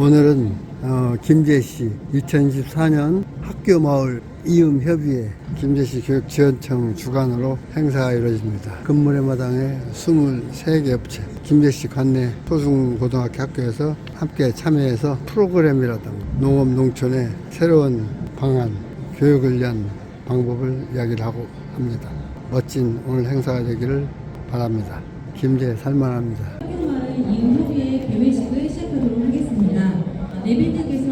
오늘은 어, 김제시 2024년 학교 마을 이음 협의회 김제시 교육지원청 주관으로 행사가 이루어집니다. 금물의 마당에 23개 업체 김제시 관내 소중고등학교 학교에서 함께 참여해서 프로그램이라든가 농업 농촌의 새로운 방안 교육을 위한 방법을 이야기를 하고 합니다. 멋진 오늘 행사가 되기를 바랍니다. 김제 살만합니다. 학교마을 이음협의회 개회식을 시작하도록 하겠습니다. 내빈들께서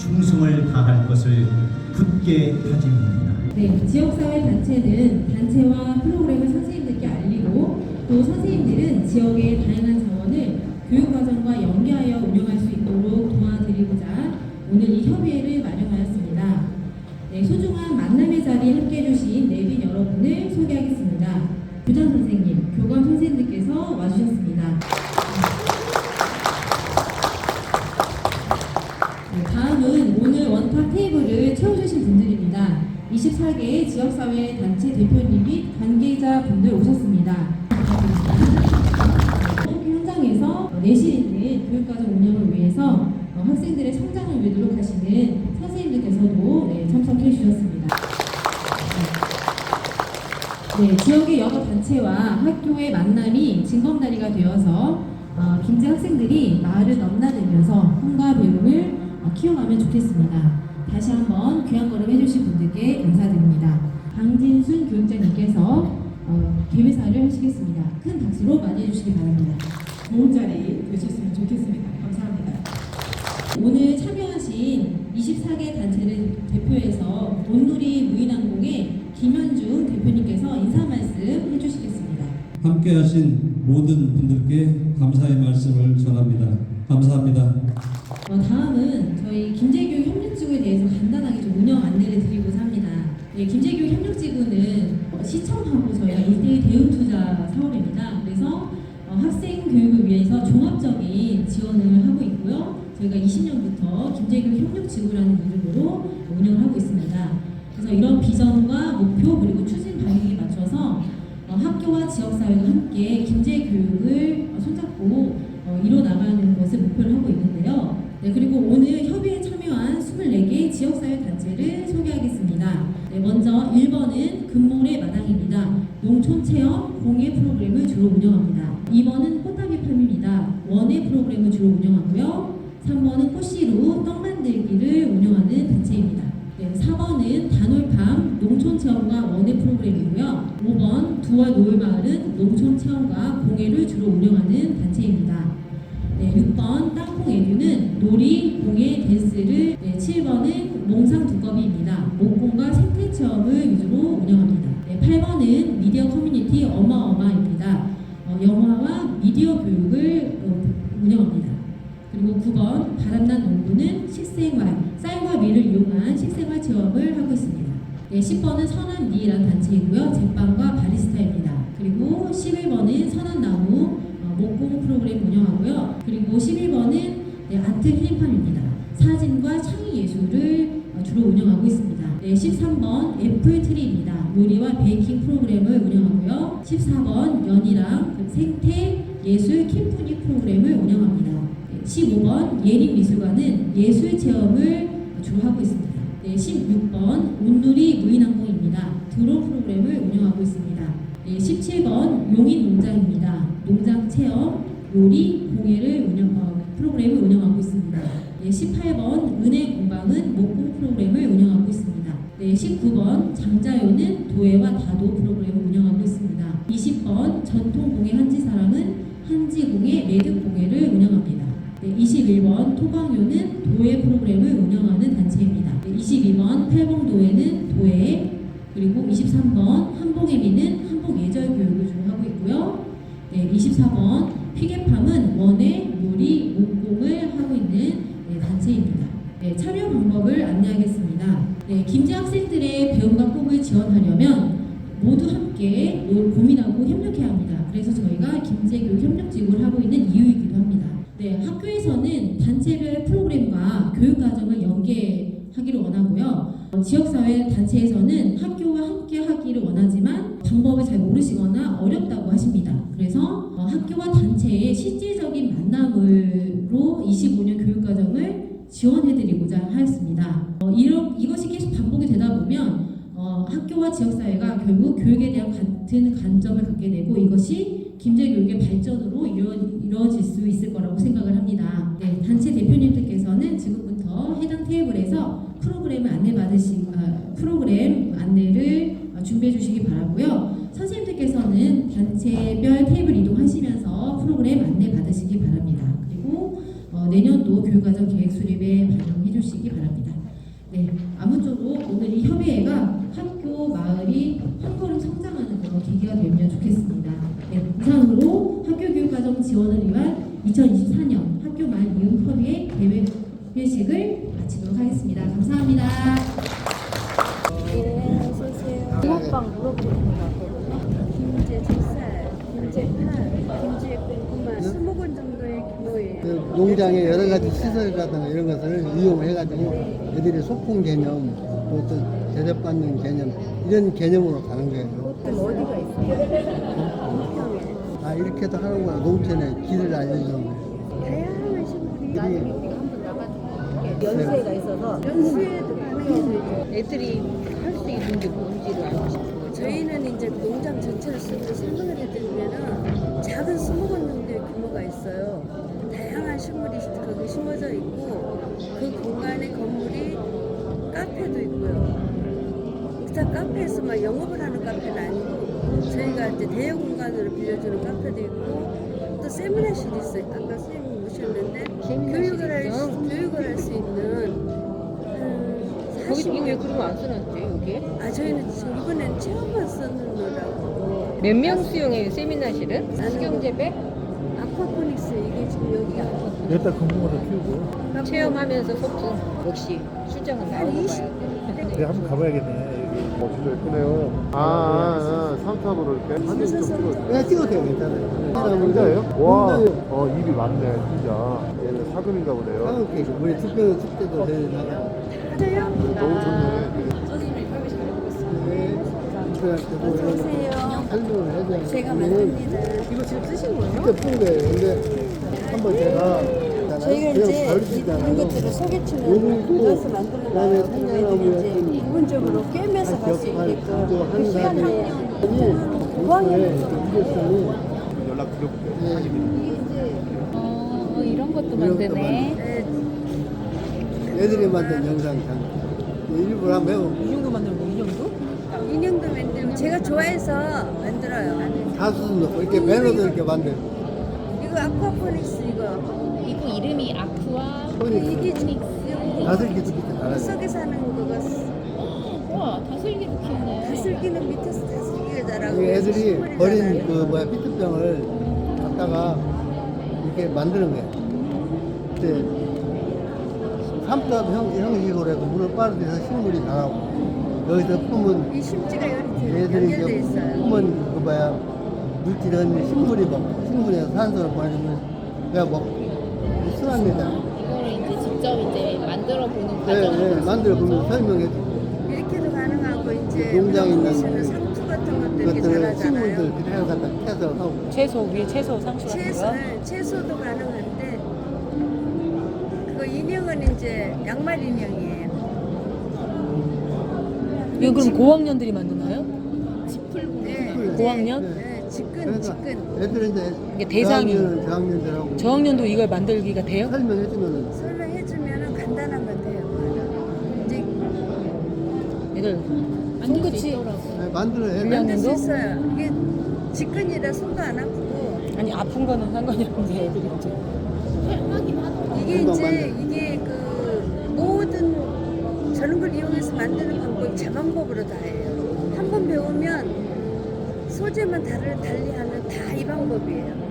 충성을 다할 것을 굳게 다짐합니다. 네, 지역사회 단체는 단체와 프로그램을 선생님들께 알리고 또 선생님들은 지역의 다양한 자원을 교육과정과 연계하여 운영할 수 있도록 도와드리고자 오늘 이 협의회를 마련하였습니다. 네, 소중한 만남의 자리에 함께 해 주신 내빈 여러분을 소개하겠습니다. 교장 선생님, 교감 선생님들께서 와주셨습니다. 네, 다음은 오늘 원탁 테이블을 채워주신 분들입니다. 24개 지역사회 단체 대표님 및 관계자분들 오셨습니다. 학교 현장에서 내실 있는 교육과정 운영을 위해서 어, 학생들의 성장을 위해 노력하시는 선생님들께서도 네, 참석해 주셨습니다. 네, 지역의 여러 단체와 학교의 만남이 징검다리가 되어서 어, 김제 학생들이 마을을 넘나들면서 꿈과 배움을 어, 키워가면 좋겠습니다. 다시 한번 귀한 걸음 해주신 분들께 감사드립니다. 강진순 교육자님께서 어, 개회사를 하시겠습니다. 큰 박수로 맞이해 주시기 바랍니다. 좋은 자리 되셨으면 좋겠습니다. 감사합니다. 오늘 참여하신 24개 단체를 대표해서 온누리 무인항공의 김현중 대표님께서 인사 말씀 해주시겠습니다. 함께하신 모든 분들께 감사의 말씀을 전합니다. 감사합니다. 어, 다음은 저희 김제교육 협력지구에 대해서 간단하게 좀 운영 안내를 드리고자 합니다. 네, 김제교육 시청하고 저희가 1대1 대응 투자 사업입니다. 그래서 어, 학생 교육을 위해서 종합적인 지원을 하고 있고요. 저희가 20년부터 김제교육 협력 지구라는 이름으로 운영을 하고 있습니다. 그래서 이런 비전과 목표 그리고 추진 방향에 맞춰서 어, 학교와 지역사회가 함께 김제 교육을 어, 손잡고 어, 이뤄나가는 것을 목표로 하고 있는데요. 네, 그리고 오늘 협의에 참여한 24개 지역사회 단체를 소개하겠습니다. 네, 먼저 1번은 금몰의 마당입니다. 농촌체험 공예 프로그램을 주로 운영합니다. 2번은 꽃다비 팜입니다. 원예 프로그램을 주로 운영하고요. 3번은 꽃시루 떡 만들기를 운영하는 단체입니다. 네, 4번은 단올팜 농촌체험과 원예 프로그램이고요. 5번 두월 노을마을은 농촌체험과 공예를 주로 운영하는 단체입니다. 네, 6번 땅콩 에듀는 놀이, 공예, 댄스를 네, 7번은 몽상 두꺼비입니다. 미디어 교육을 어, 운영합니다. 그리고 9번 바람난 농구는 식생활, 쌀과 밀을 이용한 식생활 체험을 하고 있습니다. 네, 10번은 선한 미라는 단체이고요. 제빵과 바리스타입니다. 그리고 11번은 선한 나무 어, 목공 프로그램 운영하고요. 그리고 11번은 네, 아트 힐링팜입니다. 사진과 창의 예술을 어, 주로 운영하고 있습니다. 네, 13번 애플트리입니다. 요리와 베이킹 프로그램을 운영하고요. 14번 연희랑 생태 예술 캠프니 프로그램을 운영합니다. 네, 15번 예림미술관은 예술 체험을 주로 하고 있습니다. 네, 16번 온누리 무인항공입니다. 드론 프로그램을 운영하고 있습니다. 네, 17번 용인 농장입니다. 농장 체험, 요리, 공예를 운영, 어, 프로그램을 운영하고 있습니다. 네, 18번 은행 공방은 목공 프로그램을 운영하고 네, 19번 장자요는 도예와 다도 프로그램을 운영하고 있습니다. 20번 전통 공예 한지사랑은 토광요는 도예 프로그램을 운영하는 단체입니다. 네, 22번 팔봉도예는 도예 그리고 23번 한봉예미는 한봉예절 교육을 주로 하고 있고요. 네, 24번 피개팜은 원예, 25년 교육과정을 지원해드리고자 하였습니다. 어, 이러, 이것이 계속 반복이 되다 보면 어, 학교와 지역사회가 결국 교육에 대한 같은 관점을 갖게 되고 이것이 김제교육의 발전으로 이루, 이루어질 수 있을 거라고 생각을 합니다. 네, 단체 대표님들께서는 지금부터 해당 테이블에서 프로그램을 안내 받으시, 아, 프로그램 안내를 어, 준비해 주시기 바라고요. 선생님들께서는 단체별 테이블 이동하시면서 프로그램 안내 받으시기 바랍니다. 그리고 어, 내년도 교육과정 계획 수립에 반영해 주시기 바랍니다. 네, 아무쪼록 오늘 이 협의회가 학교 마을이 한 걸음 성장하는 그런 계기가 되면 좋겠습니다. 네, 이상으로 학교 교육과정 지원을 위한 2024년 학교 마을 이음 협의회 계획 회식을 마치도록 하겠습니다. 감사합니다. 가지 시설이라든가 이런 것을 이용해가지고 애들이 소풍 개념, 또 어떤 대접받는 개념, 이런 개념으로 가는 거예요. 그럼 어디가 있어요? 아, 이렇게도 하는구나. 농촌에 길을 알려주는 거예요. 다양한 식물이 나중에 우리가 한번 나가서 연수회가 있어서 연수회도 가능해서 애들이 할 수 있는 게 뭔지를 알고 싶어요. 저희는 이제 농장 전 있고요. 다 카페에서만 영업을 하는 카페는 아니고 저희가 이제 대여 공간으로 빌려주는 카페도 있고 또 세미나실이 있어요. 아까 선생님 오셨는데 교육을 할, 수- 교육을 할 수 있는 한 거기 40, 왜 그런 거안 써놨지 여기에? 아 저희는 지금 이번엔 체험만 쓰느라고 몇 명 수용해요 세미나실은? 수경재배? 아쿠아포닉스 이게 지금 여기 아쿠아포닉스 여기다 건물을 키우고 체험하면서 소풍 역시 출장은 한 나오고 20. 가야 돼. 내가 한번 가봐야겠네 여기 어, 진짜 예쁘네요. 아, 아, 아 삼탑으로 이렇게 사진 좀 찍어. 그냥 찍어도 돼요, 괜찮아요. 아, 진짜예요? 와. 어, 입이 많네, 진짜. 얘는 사금인가 보네요. 상은 케이크, 우리 특별 축제도. 맞아요? 너무 좋네. 네. 특별할 때도 이런 거 설명을 해줘야 제가 만듭니다. 이거 지금 쓰신 거예요? 거예요. 근데 한번 제가 저희가 이제. 이런 것들을 소개치는 만드는 그다음에 거예요. 생년하고 이제 기본적으로 꿰매서 갈 수 있게끔 또그한 시간에 가지 고학년 이것이 연락 드려볼게요. 어 이런 것도 만드네. 네, 애들이 만든 영상 장 일부러 한번 해보고 인형도 만들고 인형도? 인형도 만들고 제가 좋아해서 만들어요. 가수도 넣고 이렇게 배너도 이렇게 만들고 이거 아쿠아포닉스 이거 이거 이름이 아쿠아 이게 지금 다슬기도 밑에 달아요. 속에 사는 거가 와 다슬기도 키우네 다슬기는 밑에서 다슬기가 자라고 이 애들이 식물이 버린 자라요. 그 뭐야 피트병을 갖다가 이렇게 만드는 거예요. 그때 삼탑 형, 형식으로 해서 물을 빨아들여서 식물이 자라고 여기서 품은 이 심지가 이렇게 얘들이 연결돼 이제 있어요. 품은 그 뭐야 물질은 식물이 먹고 식물에서 산소를 보내주면 내가 먹고 순합니다. 이거를 이제 직접 이제 만들어 보는 네, 네, 만들어 보면 설명해 주고 이렇게도 가능하고 이제 농장에 있는 우리 상추 같은 것도 이렇게 그것들을 자라잖아요. 식물들 그대로 갖다 캐서 하고 채소 위에 채소 상추 채소, 네, 채소도 가능한데 그 인형은 이제 양말 인형이에요. 이거 그럼 고학년들이 만드나요? 네, 고학년? 네, 직근, 직근. 애들은 이제 이게 대상이- 저학년은 저학년들하고 저학년도 이걸 만들기가 돼요? 설명해 주면은 설명해주면 간단한 건데요. 이제 이걸 손끝이 네, 만들어요. 물량- 만들 수 양념도? 있어요. 이게 직근이라 손도 안 아프고 아니 아픈 거는 상관이 없는데 애들이 이제 이게 금방 이제. 이게 그 모든 저런 걸 이용해서 만드는 방법이 제 방법으로 다 해요. 한 번 배우면 소재만 다를 달리하면 다이 방법이에요.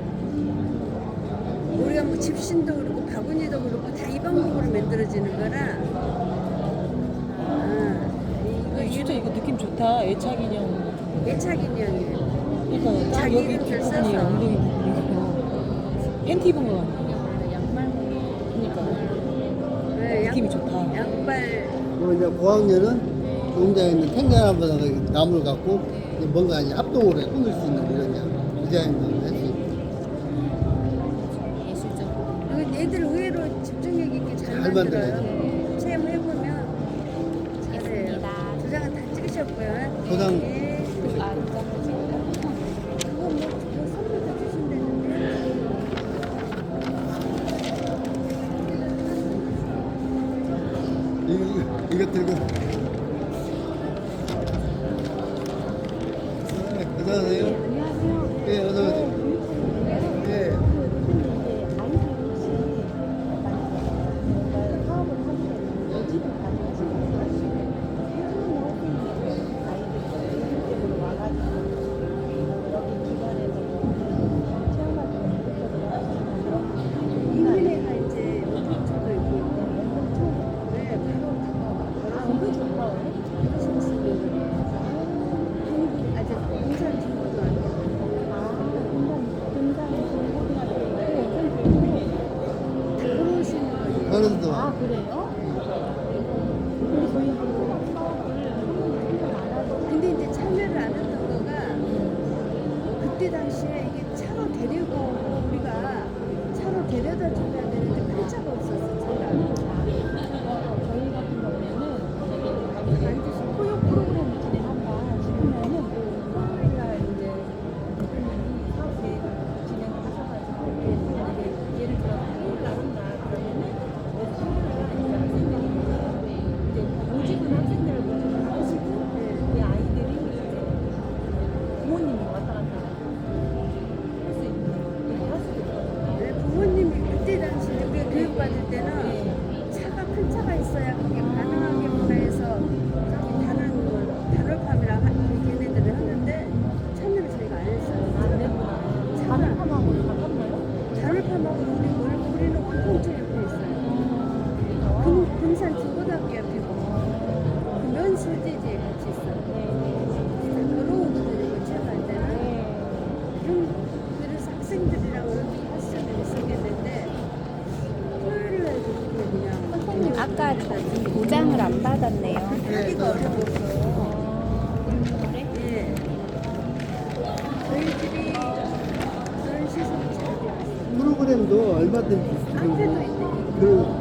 우리가 뭐 집신도 그렇고 바구니도 그렇고 다 이 방법으로 만들어지는 거라. 아, 이거 진짜 느낌 좋다 애착 인형 애착 인형이에요. 그러니까 딱 자기 여기 잘 뒷부분이 써서. 엉덩이 부분이고 팬티 입은 거 양말 그러니까 네, 양- 느낌이 좋다. 양발 그리고 이제 고학년은 농장에 있는 탱자나무에다가 나무를 갖고 이제 뭔가 이제 합동으로 꾸밀 수 있는 이런 이제 디자인도 할수 있고. 이거 애들 의외로 집중력 있게 잘, 잘 만들어요. 만들어요. 체험해보면 잘해요. 도장은 다 찍으셨고요. 도장 예. 그거 뭐, 뭐 선물도 주신다는데. 이, 이거 들고. 네, 어서오세요. 안녕하세요. 예, 어서오세요. 예. 인근에가 이제 저도 있고. 네, 바로 그거 좋아요. 아직 공산 중고도 안 돼요. 들어오시는 거예요. 아까 도장을 안 받았네요. 하기가 어려워서 예 저희 집이 되어 있어요 프로그램도 얼마든지 카페도 그, 있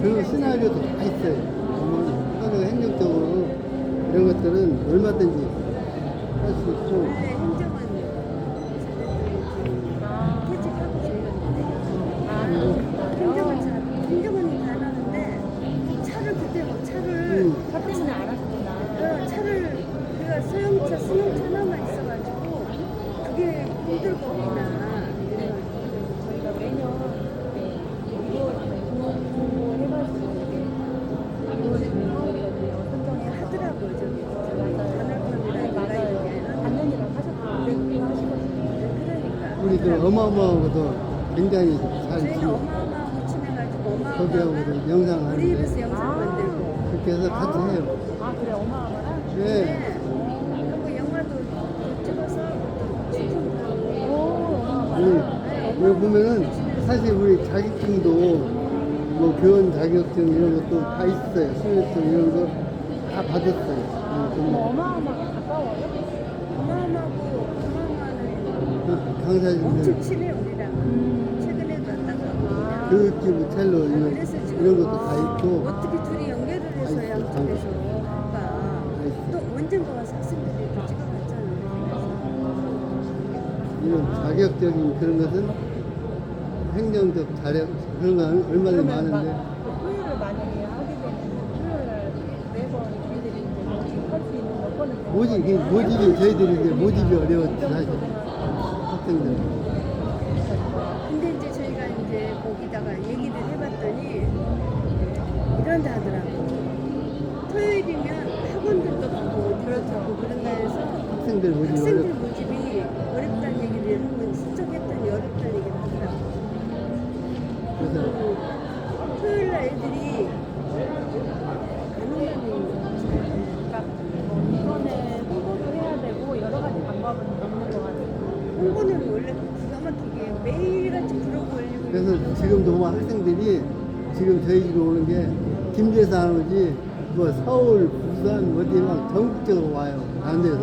그 시나리오도 다 있어요. 그러면 행정적으로 이런 것들은 얼마든지 할 수 있고 원래 행정은 아, 퇴직하고 저희가 아, 행정은 잘 행정은 다 하는데 차를 그때 뭐 차를 음. 차 때문에 알았구나. 어, 차를 우리가 소형차, 승용차 하나만 있어가지고 그게 힘들 거구나. 저희가 매년 네, 이거 공모 해가지고 이게 이루어지는 사업이거든요. 선정해 하더라고요, 저기. 맞아요. 단월팜이랑 맞아요. 작년이랑 하셨는데 그거 하시거든요. 그러니까. 우리 그 어마어마하고도 굉장히 잘 어마어마하고 친해가지고 거기하고도 어마어마하고 영상 우리 하는데 집에서 영상 아. 만들고. 그렇게 해서 같이 해요. 아 그래 어마어마랑? 예. 네. 그리고 영화도 찍어서. 오? 음, 여기 보면은 사실 우리 자격증도 뭐 교원 자격증 이런 것도 다 있어요. 수료증 이런 거 다 받았어요. 어, 근데 어마어마하게 가까워요? 어마어마하고 그 강사님들 엄청 친해 우리랑. 최근에도 왔다가 교육기부 첼로 이런, 그래서 지금 이런 것도 다 있고. 어떻게 둘이 연결을 해서 양쪽에서. 또 언젠가 와서 학생들이 또 찍어갔잖아요. 이런 자격적인 그런 것은 행정적 자력 그런 건 얼마나 많은데. 그 토요일을 만약에 하게 되면 토요일 날 매번 저희들이 이제 모집할 수 있는 여건은 모집, 그 모집이 저희들이 이제 모집이 어려웠지 사실 학생들 근데 이제 저희가 이제 거기다가 얘기를 해봤더니 이런다 하더라고. 토요일이면 학원들도 가고 가고 그런다 해서 학생들 모집이 학생들 어렵 모집이 어렵다는 얘기를 한번 신청했더니 어렵다는 얘기를 하더라고. 그래서 그리고 토요일 날 애들이 안 오면 그러니까 뭐 이번에 홍보도 해야 되고 여러 가지 방법은 있는 것 같아요. 홍보는 원래 기가 막히게 매일같이 블로그 올리고 그래서 지금도 보면 학생들이 지금 저희 집에 오는 게안 오지 뭐 서울, 부산 어디 막 전국적으로 와요. 다른 데서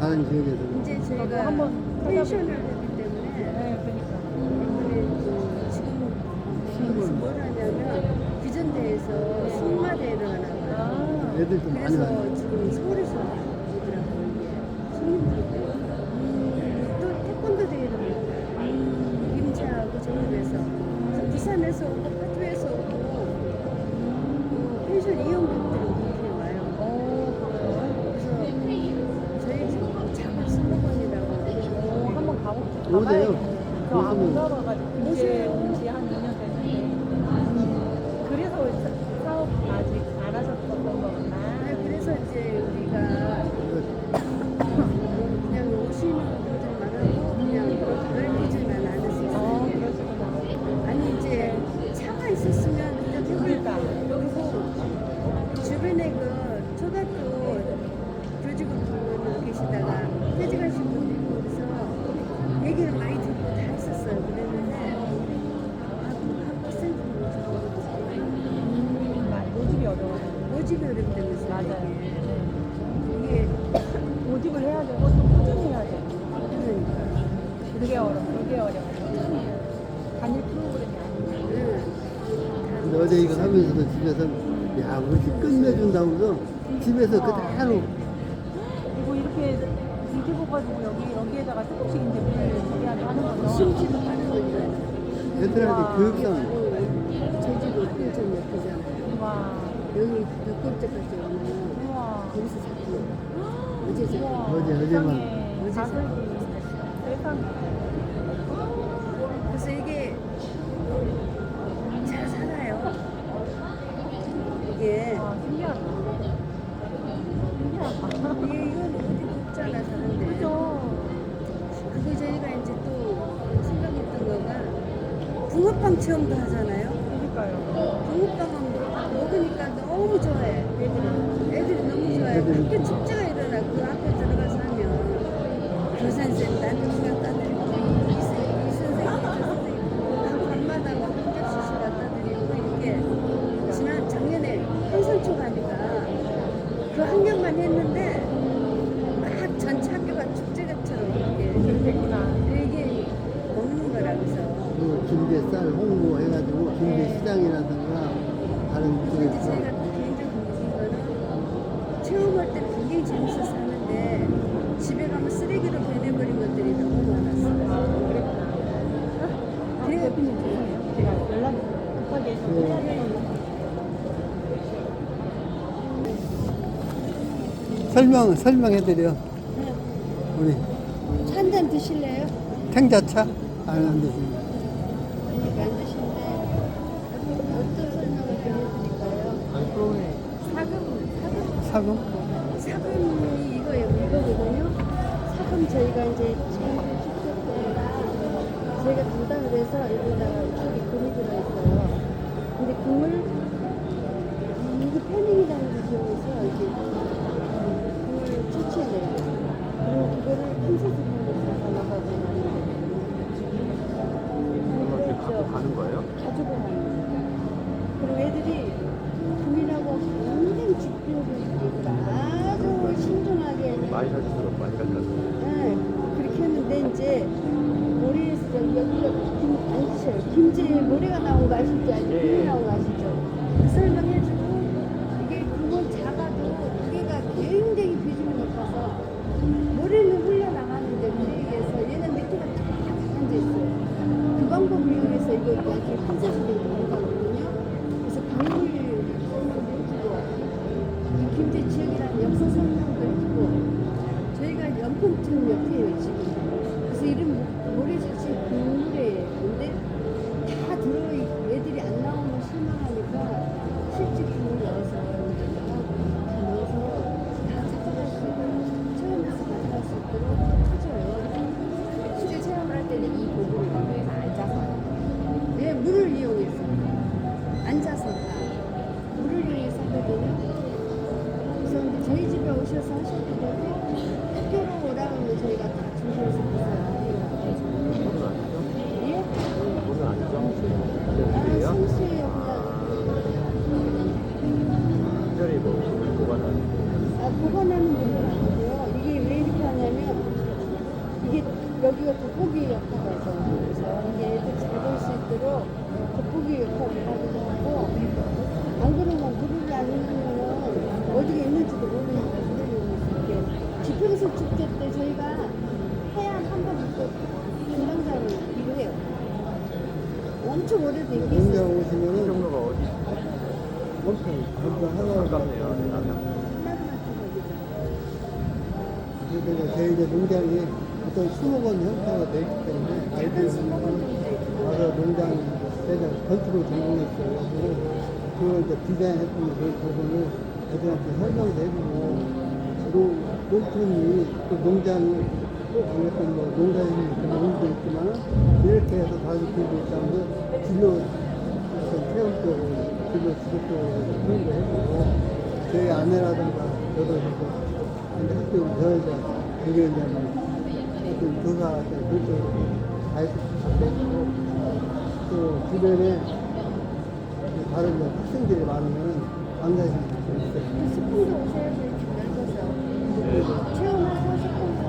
다른 지역에서. 이제 저희가 한번 펜션을 하기 때문에 네, 그러니까. 이번에 그 지금 뭘 하냐면 비전대에서 승마대회를 하나 봐요. 아, 애들 좀 많이 그래서 지금 서울에서 오더라고요. 이게 손님들이. 음, 또 태권도 대회를 하고 임차하고 전국에서 그래서 부산에서 오고 파주에서 오고 그 펜션 이용객들이 굉장히 와요. 그래서 저희 집 작은 스모건이라고 어, 한번 가볼게요. 가봐야겠네요. 저안 오시면- 가봐가지고 이제 온지 한 2년 됐는데 그래서 사- 사업 아직 안 하셨던 거구나. 네, 그래서 이제 우리가 그냥 오시는 분들만 하고 그냥 넓히지만 않았어요. 어, 그러시구나. 아니 이제 차가 있었으면 그냥 그러니까. 그리고 주변에 그 초등학교 교직원분들 계시다가 퇴직하신 분들 있고 그래서 얘기를 많이 듣고 다 했었어요. 그랬는데 아, 그 학생들 음, 맞- 모집이 어려워요. 모집이 어렵다면서 맞아요. 이게 모집을 해야 되고 또 꾸준히 해야 돼. 그러니까 그게 어려워. 그게 어려워. 꾸준히 해야 돼. 단일 프로그램이 아니고. 응. 근데 어제 이거 하면서도 집에서 야 우리 집 끝내준다고 해서 집에서 그대로 그리고 이렇게 유튜브 가지고 여기 여기에다가 조금씩 이제 물을 하는 거죠. 심지도 가는 거니까 애들한테 교육상 제주도 펜션 옆이잖아요. 와, 여기 벽골제까지 오면 우와. 거기서 자꾸 어제 저 우와. 어제, 어제만. 어제 세상에. 그래서 이게 잘 살아요. 이게 와, 신기하다. 신기하다. 이게 이건 어디 없잖아 사는데. 그죠? 그거 저희가 이제 또 생각했던 거가 붕어빵 체험도 하잖아요. 그러니까요. 붕어빵은 먹으니까 너무 좋아해. 애들이 애들이 학교 축제가 일어나 그 앞에 들어가서 하면 교선생 나한테 누가 따드리고 이 선- 이 선생님 저 선생님 밤마다 막 한 접시씩 갖다 드리고 이렇게 지난 작년에 한선초 가니까 그 환경만 했는데 막 전체 학교가 축제처럼 이렇게. 이게 먹는 거라 그래서 그 김제 쌀 홍보 해가지고 김제 시장이라든가 다른 쪽에서 저희가 개인적으로 느낀 거는 체험할 때는 굉장히 재밌어서 하는데 집에 가면 쓰레기로 변해버린 것들이 너무 많았어요. 그랬구나. 그래- 대표님 죄송해요. 제가 연락이 급하게 해서 해야 되는 설명 설명해드려 우리 차한잔 드실래요? 탱자차 안 드십니다. 이렇게 안 드시는데 어떤 설명을 드려드릴까요? 사금, 사금, 사금 사금이 이거예요. 이거거든요. 사금 저희가 이제 처음 시켰다가 저희가 담당을 해서 여기다가 이쪽에 금이 들어있어요. 근데 금을 이- 이게 패닝이라는 걸 이용해서 이제 금을 채취해내요. 그리고 그리고 애들이 국민하고 굉장히 집중적이고 아주 신중하게 많이 사실수록 많이 가져갔어. 네, 그렇게 했는데 이제 모래에서 저기 여기가 김 앉으셔요. 김치 모래가 나온 거 아시죠? 아니 김이 나온 거 아시죠? 그 설명 Thank you. 지평선 축제 때 저희가 해안 한번 입고 담당자를 일해요 엄청 오래된 게 농장 있어요 오시면은 경로가 어디? 엄청 가깝네요. 남양. 하나도 그러니까 저희 이제 농장이 어떤 수목원 형태가 되어 있기 때문에 아이들이 와서 농장 대장 건축을 전공했어요. 그래서 그걸 이제 디자인했던 그 부분을 애들한테 설명도 해주고 농촌이 또 농장을 꼭 어떤 뭐 그런 농도 있지만 이렇게 해서 가르치고 있다면 진로 어떤 체험적으로 진로 지속적으로 그런 거 해주고 저희 아내라든가 저도 해서 근데 학교 저희가 되게 이제 뭐 어떤 교사 같은 그쪽으로 가입도 되고 또 주변에 그 다른 이제 학생들이 많으면 강사실이 있어요. 체험하고 스푼도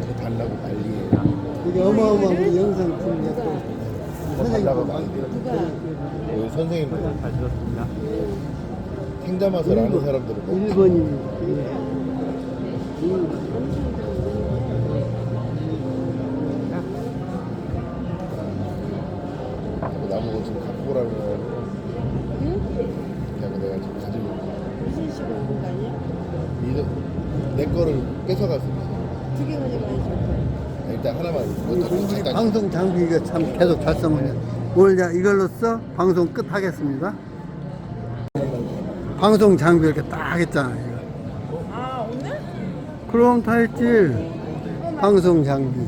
같이 달라고 난리예요. 이게 어마어마한 우리 영상팀이었고 뭐 달라고 난리. 누가 우리 선생님들 잘 들었습니다. 행자맛을 아는 사람들은 뭐 1번이 나보고 지금 갖고 오라고 해가지고 그냥 내가 지금 가지고 무슨 식으로 공간이야? 이거 내 거를 뺏어갔습니다 두개 가져가야죠 일단 하나만 우리 방송 장비가 참 계속 잘 써먹네. 오늘 이제 이걸로써 방송 끝 하겠습니다. 방송 장비 이렇게 딱 했잖아요. 이거. 아 오늘? 그럼 다 했지. 방송 장비.